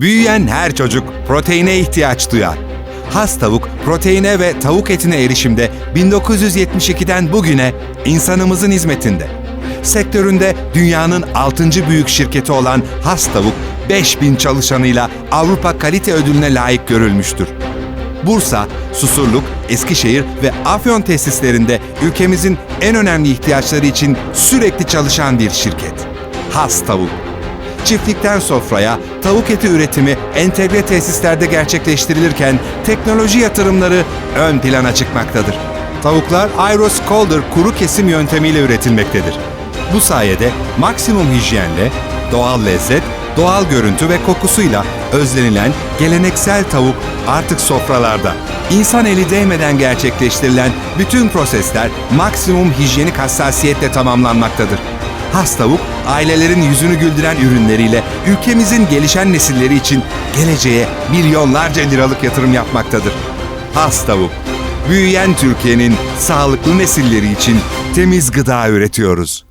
Büyüyen her çocuk proteine ihtiyaç duyar. Has tavuk, proteine ve tavuk etine erişimde 1972'den bugüne insanımızın hizmetinde. Sektöründe dünyanın 6. büyük şirketi olan Has Tavuk, 5000 çalışanıyla Avrupa Kalite Ödülüne layık görülmüştür. Bursa, Susurluk, Eskişehir ve Afyon tesislerinde ülkemizin en önemli ihtiyaçları için sürekli çalışan bir şirket. Has Tavuk. Çiftlikten sofraya tavuk eti üretimi entegre tesislerde gerçekleştirilirken teknoloji yatırımları ön plana çıkmaktadır. Tavuklar Aeros Calder kuru kesim yöntemiyle üretilmektedir. Bu sayede maksimum hijyenle, doğal lezzet, doğal görüntü ve kokusuyla özlenilen geleneksel tavuk artık sofralarda. İnsan eli değmeden gerçekleştirilen bütün prosesler maksimum hijyenik hassasiyetle tamamlanmaktadır. Has Tavuk, ailelerin yüzünü güldüren ürünleriyle ülkemizin gelişen nesilleri için geleceğe milyonlarca liralık yatırım yapmaktadır. Has Tavuk, büyüyen Türkiye'nin sağlıklı nesilleri için temiz gıda üretiyoruz.